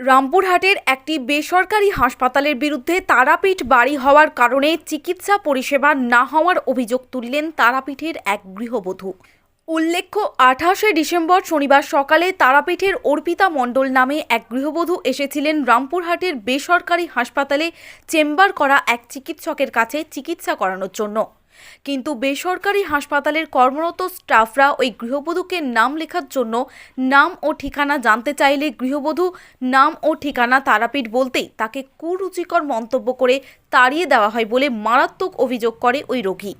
রামপুরহাটের একটি বেসরকারি হাসপাতালের বিরুদ্ধে তারাপীঠ বাড়ি হওয়ার কারণে চিকিৎসা পরিষেবা না হওয়ার অভিযোগ তুললেন তারাপীঠের এক গৃহবধূ। উল্লেখ্য, আঠাশে ডিসেম্বর শনিবার সকালে তারাপীঠের অর্পিতা মণ্ডল নামে এক গৃহবধূ এসেছিলেন রামপুরহাটের বেসরকারি হাসপাতালে চেম্বার করা এক চিকিৎসকের কাছে চিকিৎসা করানোর জন্য। কিন্তু বেসরকারি হাসপাতালের কর্মরত স্টাফরা ওই গৃহবধূকে নাম লেখার জন্য নাম ও ঠিকানা জানতে চাইলে গৃহবধূ নাম ও ঠিকানা তারাপীঠ বলতেই তাকে কুরুচিকর মন্তব্য করে তাড়িয়ে দেওয়া হয় বলে মারাত্মক অভিযোগ করে ওই রোগী।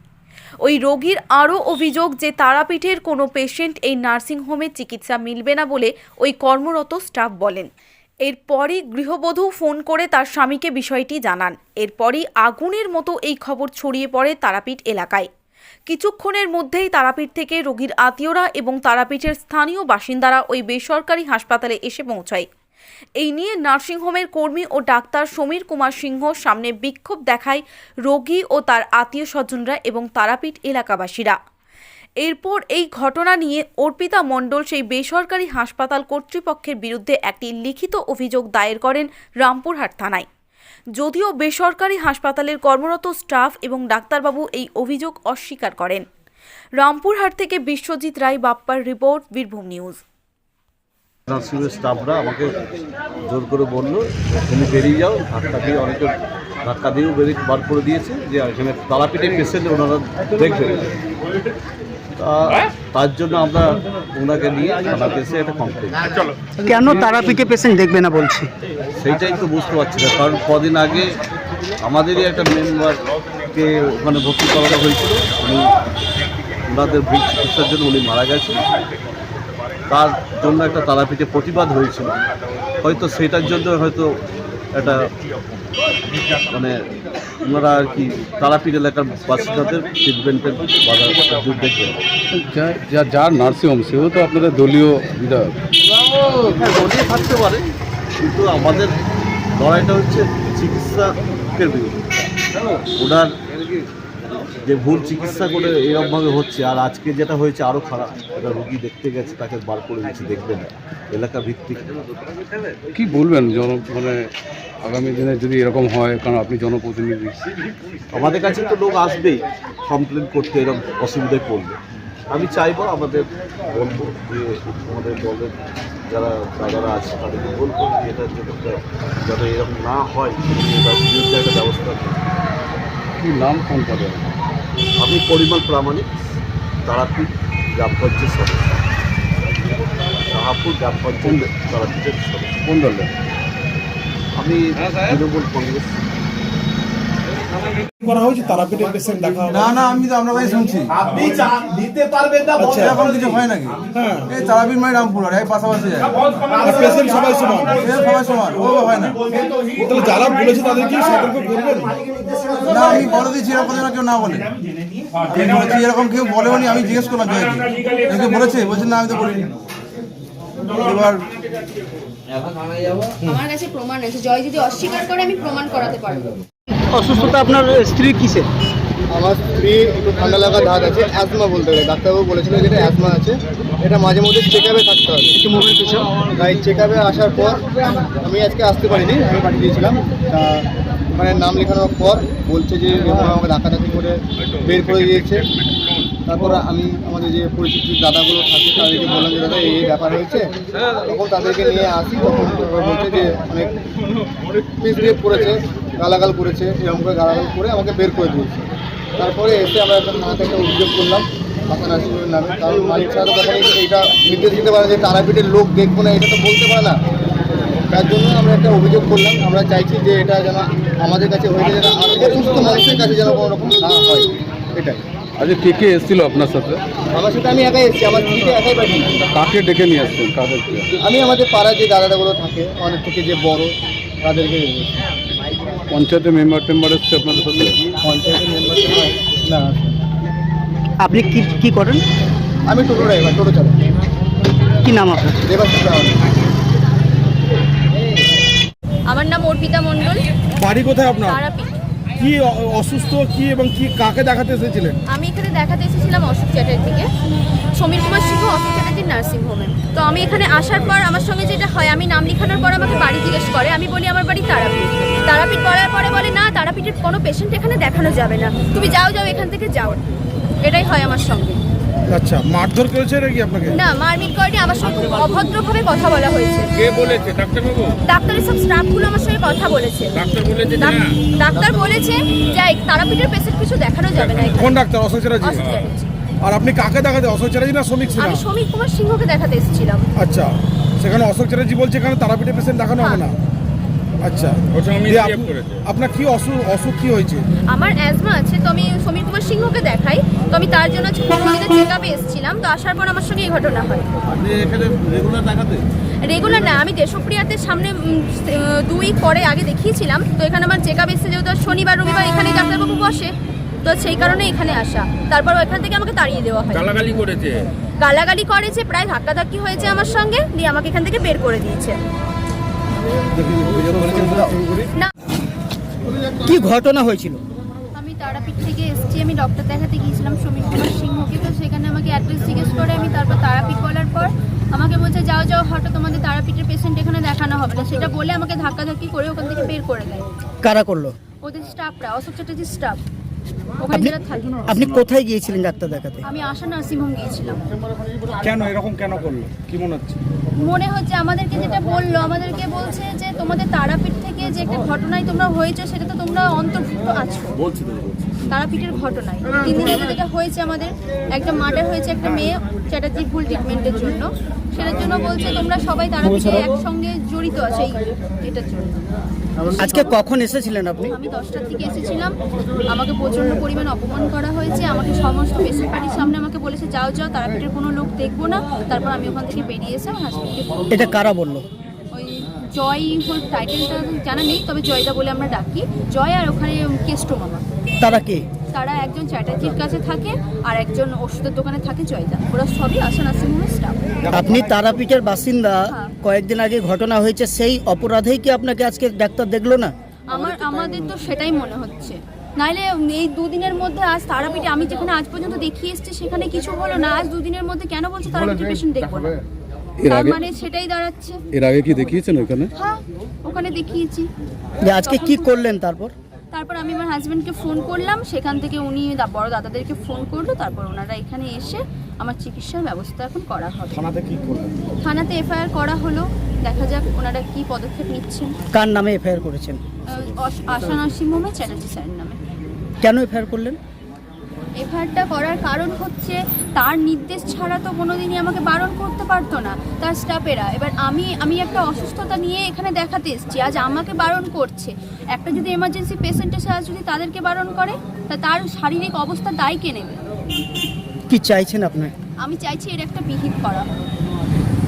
ওই রোগীর আরও অভিযোগ যে তারাপীঠের কোনো পেশেন্ট এই নার্সিংহোমে চিকিৎসা মিলবে না বলে ওই কর্মরত স্টাফ বলেন। এরপরই গৃহবধূ ফোন করে তার স্বামীকে বিষয়টি জানান। এরপরই আগুনের মতো এই খবর ছড়িয়ে পড়ে তারাপীঠ এলাকায়। কিছুক্ষণের মধ্যেই তারাপীঠ থেকে রোগীর আত্মীয়রা এবং তারাপীঠের স্থানীয় বাসিন্দারা ওই বেসরকারি হাসপাতালে এসে পৌঁছায়। এই নিয়ে নার্সিংহোমের কর্মী ও ডাক্তার সমীর কুমার সিংহ সামনে বিক্ষোভ দেখায় রোগী ও তার আত্মীয় স্বজনরা এবং তারাপীঠ এলাকাবাসীরা। এরপর এই ঘটনা নিয়ে অর্পিতা মণ্ডল সেই বেসরকারি হাসপাতাল কর্তৃপক্ষের বিরুদ্ধে একটি লিখিত অভিযোগ দায়ের করেন রামপুরহাট থানায়। যদিও বেসরকারি হাসপাতালের কর্মরত স্টাফ এবং ডাক্তারবাবু এই অভিযোগ অস্বীকার করেন। রামপুরহাট থেকে বিশ্বজিৎ রায়, বাপ্পার রিপোর্ট, বীরভূম নিউজ। স্টাফরা আমাকে জোর করে বলল, তুমি বেরিয়ে যাও, ধাক্কা দিয়ে অনেকে ধাক্কা দিয়েও বেরিয়ে বার করে দিয়েছে, যে এখানে তারাপীঠের পেশেন্ট ওনারা দেখবেন তা তার জন্য আমরা ওনাকে নিয়ে থানাতে এসে একটা কমপ্লেন কেন তারাপীঠে পেশেন্ট দেখবে না বলছি? সেইটাই তো বুঝতে পারছি না কারণ কদিন আগে আমাদেরই একটা মেম্বারকে ওখানে ভর্তি করানো হয়েছিল। উনি ওনাদের ভুল চিকিৎসার জন্য উনি মারা গেছেন। তার জন্য একটা তারাপীঠে প্রতিবাদ হয়েছিল। হয়তো সেটার জন্য হয়তো একটা মানে ওনারা আর কি তারাপীঠ এলাকার বাসিন্দাদের ট্রিটমেন্টের বাধা দূর দেখবেন। যা- যার নার্সিং হোম সেও তো আপনাদের দলীয় বিধায়ক। দলীয় থাকতে পারে কিন্তু আমাদের লড়াইটা হচ্ছে চিকিৎসাকের বিরুদ্ধে। ওনার যে ভুল চিকিৎসা করে এরকমভাবে হচ্ছে আর আজকে যেটা হয়েছে আরও খারাপ। একটা রুগী দেখতে গেছে তাকে বার করে দিচ্ছে দেখবেন। এলাকা ভিত্তিক কি বলবেন জন মানে আগামী দিনে যদি এরকম হয় কারণ আপনি জনপ্রতিনিধি। আমাদের কাছে তো লোক আসবেই কমপ্লেন করতে এরকম অসুবিধায় পড়বে আমি চাইব আমাদের বলব যে আমাদের দলের যারা দাদারা আছে তাদেরকে বলব যে এটার জন্য যাতে এরকম না হয় এটার বিরুদ্ধে একটা ব্যবস্থা। কি নাম কোন পদে আমি পরিমল প্রামাণিক তারাপীঠ গ্রাম পঞ্চায়েত সদস্য। শাহাপুর গ্রাম পঞ্চায়েত তারাপীঠের সদস্য। কোন দলের? আমি তৃণমূল কংগ্রেস। করা হয়েছে? তারাপীঠের পেশেন্ট দেখা না না আমি তো আমরা ভাই শুনছি। আপনি দিতে পারবেন না বন্ধ এরকম কিছু হয় নাকি? হ্যাঁ। এই তারাবির মাই রামপুরার এই পাশাপাশি যায়। পেশেন্ট সবাই সমান? সবাই সমান ও হয় না। তাহলে যারা বলেছে তাদের কি সতর্ক করবেন না আমি বলে দিচ্ছি এরকম যেন কেউ না বলে। আমি বলেছি এরকম কেউ বলেওনি আমি জিজ্ঞেস করলাম জয়কে। কেউ বলেছে বলছেন না আমি তো বলিনি এবার আমার কাছে প্রমাণ আছে। জয় যদি অস্বীকার করে আমি প্রমাণ করাতে পারব। অসুস্থতা আপনার স্ত্রী কিসে? আমার স্ত্রী একটু ঠান্ডা লাগা ধাত আছে অ্যাজমা বলতে গেলে। ডাক্তারবাবু বলেছিল যেটা অ্যাজমা আছে এটা মাঝে মধ্যে চেক আপে থাকতে হবে। একটু মোবাইল পিছন তাই চেক আপে আসার পর আমি আজকে আসতে পারিনি আমি পাঠিয়ে দিয়েছিলাম তা ওখানে নাম লেখানোর পর বলছে যে আমাকে ধাক্কাধাক্কি করে বের করে দিয়েছে। তারপর আমি আমাদের যে পরিচিত দাদাগুলো থাকে তাদেরকে বললাম যে দাদা এই এই ব্যাপার হয়েছে। তখন তাদেরকে নিয়ে আসি। তখন বলছে যে অনেক মিসবিহেভ করেছে গালাগাল করেছে এরকম করে গালাগাল করে আমাকে বের করে দিয়েছে। তারপরে এসে আমরা একটা থানাতে একটা অভিযোগ করলাম হাসান আসিফের নামে। কারণ মালিক ছাড়া তো কখনোই এইটা নির্দেশ দিতে পারে যে তারাপীঠের লোক দেখব না এটা তো বলতে পারে না। তার জন্য আমরা একটা অভিযোগ করলাম আমরা চাইছি যে এটা যেন আমাদের কাছে হয়ে যায় যেন আরও অসুস্থ মানুষের কাছে যেন কোনো রকম না হয়। এটাই। আজকে কে কে এসেছিল আপনার সাথে? আমার সাথে আমি একাই এসেছি আমার স্ত্রীকে একাই পাঠিয়ে কাকে ডেকে নিয়ে আসছেন? কাদেরকে? আমি আমাদের পাড়ায় যে দাদাগুলো থাকে অনেক থেকে যে বড় তাদেরকে। পঞ্চায়েতের মেম্বার টেম্বার এসছে আপনাদের সাথে? পঞ্চায়েতের মেম্বার না আপনি কি কি করেন? আমি টোটো ড্রাইভার টোটো চালক। কি নাম আপনার? আমার নাম অর্পিতা মণ্ডল। বাড়ি কোথায় আপনার? তারাপীঠ। কি অসুস্থ কি এবং কি কাকে দেখাতে এসেছিলেন? আমি এখানে দেখাতে এসেছিলাম অশোক চ্যাটার্জিকে। সমীর কুমার সিংহ অশোক চ্যাটার্জির নার্সিং হোমে তো আমি এখানে আসার পর আমার সঙ্গে যেটা হয় আমি নাম লেখানোর পর আমাকে বাড়ি জিজ্ঞেস করে আমি বলি আমার বাড়ি তারাপীঠ। তারাপীঠ বলার পরে বলে না তারাপীঠের কোনো পেশেন্ট এখানে দেখানো যাবে না। তুমি যাও যাও এখান থেকে যাও। এটাই হয় আমার সঙ্গে। আচ্ছা মারধর করেছে নাকি আপনাকে? না মারমিট করেনি আমার সঙ্গে খুব অভদ্রভাবে কথা বলা হয়েছে। কে বলেছে? ডাক্তারবাবু? ডাক্তারের সব স্টাফগুলো আমার সঙ্গে কথা বলেছে। ডাক্তার বলেছে না। ডাক্তার বলেছে যে তারাপীঠের পেশেন্ট কিছু দেখানো যাবে না কোন ডাক্তার? অসুখ চ্যাটার্জি। আর আপনি কাকে দেখাতে অশোক চ্যাটার্জি না শ্রমিক সিনহা? আমি সমীর কুমার সিংহকে দেখাতে এসেছিলাম। আচ্ছা সেখানে অশোক চ্যাটার্জি বলছে এখানে তারাপীঠে পেশেন্ট দেখানো হবে না? আচ্ছা দিয়ে আপ- আপনার কি অসুখ অসুখ কি হয়েছে? আমার অ্যাজমা আছে তো আমি সমীর কুমার সিংহকে দেখাই। তো আমি তার জন্য প্রতিদিনের চেক আপে এসেছিলাম। তো আসার পর আমার সঙ্গে এই ঘটনা হয়। আপনি এখানে রেগুলার দেখাতে? রেগুলার না আমি দেশপ্রিয়াতে সামনে উম, আহ, দুই পরে আগে দেখিয়েছিলাম। তো এখানে আমার চেক আপ এসেছে যেহেতু শনিবার রবিবার এখানে ডাক্তারবাবু বসে। তো সেই কারণে এখানে আসা। তারপর এখান থেকে আমাকে তাড়িয়ে দেওয়া হয়। গালাগালি করেছে? গালাগালি করেছে প্রায় ধাক্কাধাক্কি হয়েছে আমার সঙ্গে দিয়ে আমাকে এখান থেকে বের করে দিয়েছে। না। কি ঘটনা হয়েছিল? আমি তারাপীঠ থেকে এসেছি আমি ডক্টর দেখাতে গিয়েছিলাম সমীর কুমার সিংহকে তো সেখানে আমাকে অ্যাড্রেস জিজ্ঞেস করে আমি তারপর তারাপীঠ বলার পর আমাকে বলছে যাও যাও হঠাৎ তোমাদের তারাপীঠের পেশেন্ট এখানে দেখানো হবে না। সেটা বলে আমাকে ধাক্কাধাক্কি করে ওখান থেকে বের করে দেয়। কারা করল? ওদের স্টাফরা অশোক চ্যাটার্জির স্টাফ আপনি আপনি কোথায় গিয়েছিলেন ডাক্তার দেখাতে? আমি আশা নার্সিংহোম গিয়েছিলাম। কেন এরকম কেন করল? কি মনে হচ্ছে? মনে হচ্ছে আমাদেরকে যেটা বলল আমাদেরকে বলছে যে তোমাদের তারাপীঠ থেকে যে একটা ঘটনায় তোমরা হয়েছো সেটা তো তোমরা অন্তর্ভুক্ত আছো। বলছি তো তারাপীঠের ঘটনায়। তিন দিন আগে যেটা হয়েছে আমাদের একটা মার্ডার হয়েছে একটা মেয়ে চ্যাটার্জির ভুল ট্রিটমেন্টের জন্য। সেটার জন্য বলছে তোমরা সবাই তারাপীঠে একসঙ্গে জড়িত আছে এই এটার জন্য। আজকে কখন এসেছিলেন আপনি? আমি দশটার দিকে এসেছিলাম। আমাকে প্রচণ্ড পরিমাণ অপমান করা হয়েছে। আমাকে সমস্ত পেশেন্ট পার্টির সামনে আমাকে বলেছে যাও যাও তারাপীঠের কোনো লোক দেখব না। তারপর আমি ওখান থেকে বেরিয়ে এসে আমার হাসপাতালে এটা কারা বলল? ওই জয় ওর টাইটেলটা জানা নেই তবে জয়দা বলে আমরা ডাকি। জয় আর ওখানে কেষ্ট মামা তারা কে? তারা একজন চ্যাটার্জির কাছে থাকে আর একজন ওষুধের দোকানে থাকে জয়দা ওরা সবই নার্সিংহোমের স্টাফ আপনি তারাপীঠের বাসিন্দা হ্যাঁ। কয়েকদিন আগে ঘটনা হয়েছে সেই অপরাধেই কি আপনাকে আজকে ডাক্তার দেখল না? আমার আমাদের তো সেটাই মনে হচ্ছে। নাইলে এই দুদিনের মধ্যে আজ তারাপীঠে আমি যেখানে আজ পর্যন্ত দেখিয়ে এসেছি সেখানে কিছু হলো না। আজ দুদিনের মধ্যে কেন বলছে তারাপীঠে পেশেন্ট দেখব না? এর তার আগে মানে সেটাই দাঁড়াচ্ছে। এর আগে কি দেখিয়েছেন ওখানে? হ্যাঁ ওখানে দেখিয়েছি। যে আজকে কি করলেন তারপর? তারপর আমি আমার হাজব্যান্ডকে ফোন করলাম। সেখান থেকে উনি বড় দাদাদেরকে ফোন করল। তারপর ওনারা এখানে এসে আমার চিকিৎসার ব্যবস্থা এখন করা হবে। থানাতে কি করলেন? থানাতে এফআইআর করা হলো। দেখা যাক ওনারা কি পদক্ষেপ নিচ্ছেন। কার নামে এফআইআর করেছেন? আশানাসী মোমে আশা নার্সিংহোমে চ্যাটার্জি স্যারের নামে। কেন এফআইআর করলেন? এফআইআরটা করার কারণ হচ্ছে তার নির্দেশ ছাড়া তো কোনোদিনই আমাকে বারণ করতে পারতো না তার স্টাফেরা। এবার আমি আমি একটা অসুস্থতা নিয়ে এখানে দেখাতে এসেছি আজ আমাকে বারণ করছে। একটা যদি এমার্জেন্সি পেশেন্ট এসে আজ যদি তাদেরকে বারণ করে তা তার শারীরিক অবস্থা দায় কে নেবে। কি চাইছেন আপনার আমি চাইছি এর একটা বিহিত করা।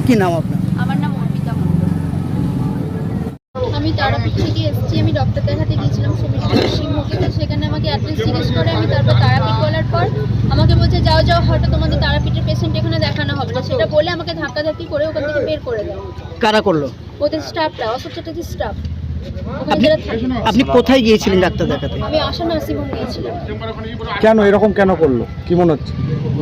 কি নাম আপনার? আমার নাম আমি তারাপীঠ থেকে এসেছি আমি ডক্টর দেখাতে গিয়েছিলাম সমীর সিংহকে। তো সেখানে আমাকে অ্যাড্রেস জিজ্ঞেস করে আমি তারপর তারাপীঠ বলার পর আমাকে বলছে যাও যাও হঠাৎ তোমাদের তারাপীঠের পেশেন্ট এখানে দেখানো হবে না। সেটা বলে আমাকে ধাক্কাধাক্কি করে ওখান থেকে বের করে দেয়। কারা করল? ওদের স্টাফরা অশোক চ্যাটার্জির স্টাফ আপনি কোথায় গিয়েছিলেন ডাক্তার দেখাতে? আমি আশা নার্সিংহোম গিয়েছিলাম। কেন এরকম কেন করল? কি মনে হচ্ছে?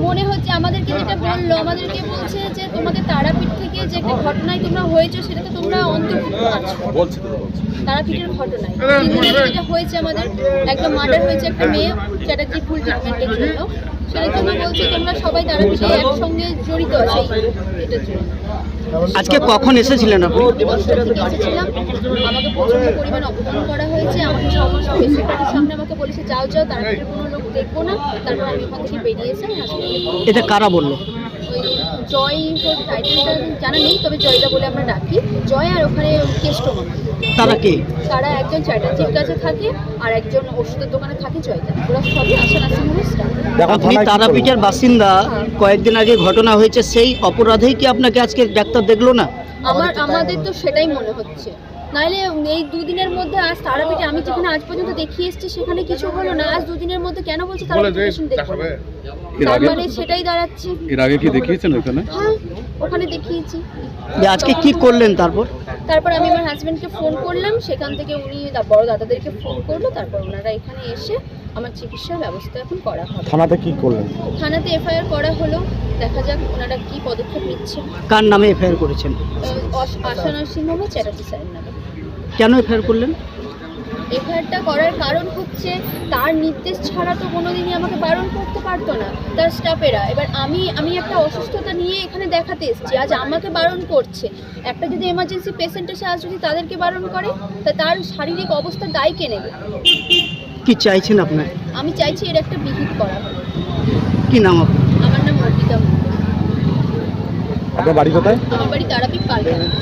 মনে হচ্ছে আমাদেরকে যেটা বলল আমাদেরকে বলছে যে তোমাদের তারাপীঠ থেকে যে একটা ঘটনায় তোমরা হয়েছো সেটা তো তোমরা অন্তর্ভুক্ত আছো। বলছি তো বলছি। তারাপীঠের ঘটনায়। যেটা হয়েছে আমাদের একটা মার্ডার হয়েছে একটা মেয়ে চ্যাটার্জি ফুল ট্রিটমেন্টের জন্য সেটার জন্য বলছে তোমরা সবাই তারাপীঠে একসঙ্গে জড়িত আছে। এই- এটার জন্য। আজকে কখন এসেছিলেন আপনি? দশটার এসেছিলাম। আমাকে প্রচণ্ড পরিমাণ অপমান করা হয়েছে। আমাকে সামনে বলেছে যাও যাও তারাপীঠের কোনো লোক দেখব না। তারপর আমি ওখান থেকে বেরিয়ে এসে এটা কারা বলল? জয় টাইটেলটা জানা নেই তবে জয়দা বলে আমরা ডাকি। জয় আর ওখানে কেষ্ট মামা। তারা কে? তারা একজন চ্যাটার্জির কাছে থাকে আর একজন ওষুধের দোকানে থাকে জয়দা ওরা সবই আশা নার্সিংহোমের স্টাফ আপনি তারাপীঠের বাসিন্দা কয়েকদিন আগে ঘটনা হয়েছে সেই অপরাধেই কি আপনাকে আজকে ডাক্তার দেখল না? আমার আমাদের তো সেটাই মনে হচ্ছে। নাইলে এই দুদিনের মধ্যে আজ তারাপীঠে আমি যেখানে আজ পর্যন্ত দেখিয়ে এসেছি সেখানে কিছু হলো না। আজ দুদিনের মধ্যে কেন বলছে তার মানে সেটাই দাঁড়াচ্ছে। এর আগে কি দেখিয়েছেন ওখানে হ্যাঁ ওখানে দেখিয়েছি। আজকে কি করলেন তারপর? তারপর আমি আমার হাজব্যান্ডকে ফোন করলাম। সেখান থেকে উনি বড় দাদাদেরকে ফোন করল। তারপর ওনারা এখানে এসে আমার চিকিৎসার ব্যবস্থা এখন করা হবে। থানাতে কি করলেন? থানাতে এফআইআর করা হলো। দেখা যাক ওনারা কি পদক্ষেপ নিচ্ছেন। কার নামে এফআইআর করেছেন? আহ, অস- আশা নার্সিংহোমে চ্যাটার্জি স্যারের নামে। কেন এফআইআর করলেন? এফআইআরটা করার কারণ হচ্ছে তার নির্দেশ ছাড়া তো কোনোদিনই আমাকে বারণ করতে পারতো না তার স্টাফেরা। এবার আমি আমি একটা অসুস্থতা নিয়ে এখানে দেখাতে এসেছি আজ আমাকে বারণ করছে। একটা যদি এমার্জেন্সি পেশেন্ট এসে আজ যদি তাদেরকে বারণ করে তা তার শারীরিক অবস্থা দায় কে নেবে? কি চাইছেন আপনার আমি চাইছি এর একটা বিহিত করা কি নাম আপনার? আমার নাম অর্পিতা। আপনার বাড়ি কোথায়? আমার বাড়ি তারাপীঠ পালঘাট